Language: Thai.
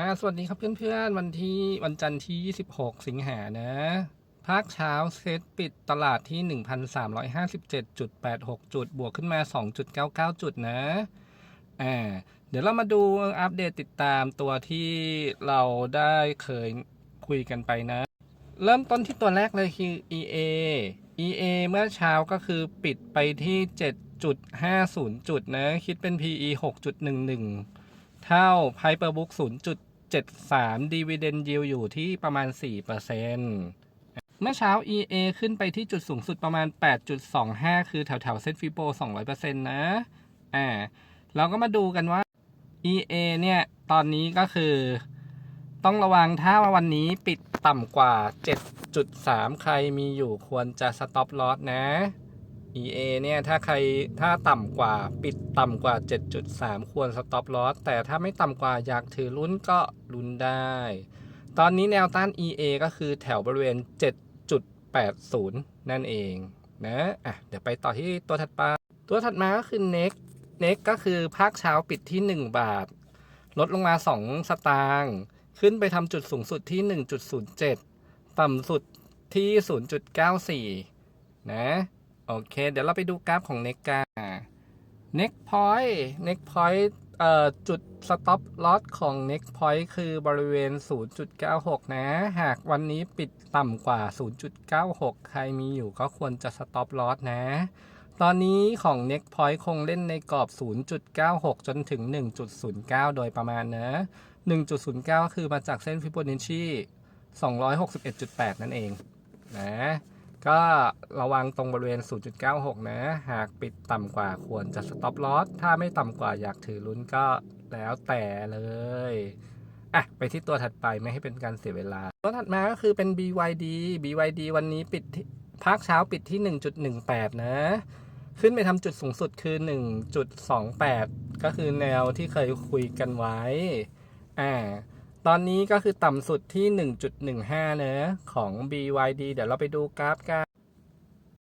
่าสวัสดีครับเพื่อนๆ วันที่วันจันทร์ที่ 26 สิงหานะ ภาคเช้าเซ็ตปิดตลาดที่ 1,357.86 จุด บวกขึ้นมา 2.99 จุดนะ อ่า เดี๋ยวเรามาดูอัปเดตติดตามตัวที่เราได้เคยคุยกันไปนะ เริ่มต้นที่ตัวแรกเลยคือ EA EA เมื่อเช้าก็คือปิดไปที่ 7.50 จุดนะ คิดเป็น PE 6.11เท่า Paperbook 0.1 1.73 Dividend Yield อยู่ที่ประมาณ 4%เมื่อเช้า EA ขึ้นไปที่จุดสูงสุดประมาณ 8.25 คือแถวแถวเซ็นฟิโป200%นะอ่าเราก็มาดูกันว่า EA เนี่ยตอนนี้ก็คือต้องระวังถ้าวันนี้ปิดต่ำกว่า 7.3 ใครมีอยู่ควรจะสต็อปลอสนะ EA เนี่ย ถ้าใครถ้าต่ำกว่าปิดต่ำกว่า 7.3 ควร stop loss แต่ถ้าไม่ต่ำกว่าอยากถือลุ้นก็ลุ้นได้ ตอนนี้แนวต้าน EA ก็คือแถวบริเวณ 7.80 นั่นเองนะอะเดี๋ยวไปต่อที่ตัวถัดไปตัวถัดมาก็คือ Next Next ก็คือภาคเช้าปิดที่ 1 บาท ลดลงมา 2 สตางค์ขึ้นไปทำจุดสูงสุดที่ 1.07 ต่ำสุดที่ 0.94 นะ โอเค เดี๋ยวเราไปดูกราฟของเน็กกาเน็กพอยต์เน็กพอยต์จุด stop loss ของ next point คือบริเวณ 0.96 นะ หากวันนี้ปิดต่ำกว่า 0.96 ใครมีอยู่ก็ควรจะ stop loss นะ ตอนนี้ของ next point คงเล่นในกรอบ 0.96 จนถึง 1.09 โดยประมาณนะ 1.09ก็คือมาจากเส้นฟิโบนัชชี261.8 นั่นเองนะ ก็ระวังตรงบริเวณ 0.96 นะ หากปิดต่ำกว่าควรจะ stop loss ถ้าไม่ต่ำกว่าอยากถือลุ้นก็แล้วแต่เลยอะไปที่ตัวถัดไปไม่ให้เป็นการเสียเวลา ตัวถัดมาก็คือเป็น BYD BYD วันนี้ปิดที่ภาคเช้าปิดที่ 1.18 นะ ขึ้นไปทำจุดสูงสุดคือ 1.28 ก็คือแนวที่เคยคุยกันไว้อ่า ตอนนี้ก็คือต่ำสุดที่ 1.15 เนอะของ BYD เดี๋ยวเราไปดูกราฟกัน